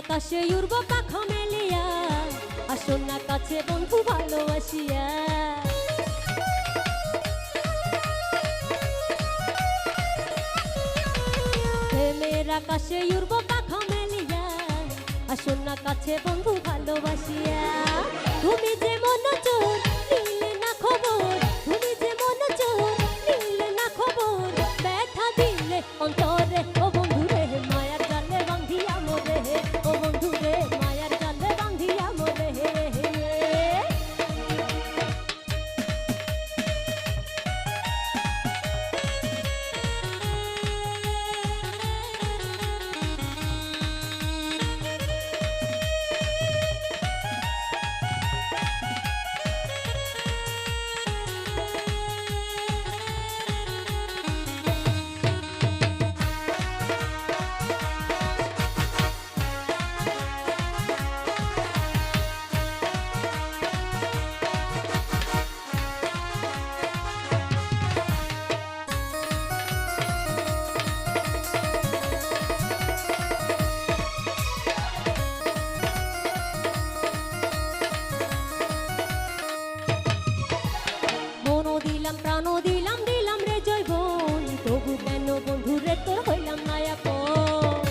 আকাশে উড়ব পাখ মেলিয়া। আসুন না কাছে বন্ধু, ভালোবাসিয়া। প্রেমের আকাশে উড়ব পাখ মেলিয়া। আসুন না কাছে বন্ধু, ভালোবাসিয়া। তুমি যে মন চোর প্রাণ দিলাম দিলাম রে জয় বোন তবু কেন বন্ধু রে, তোর হইলাম না আপন?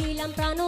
দিলাম, প্রাণ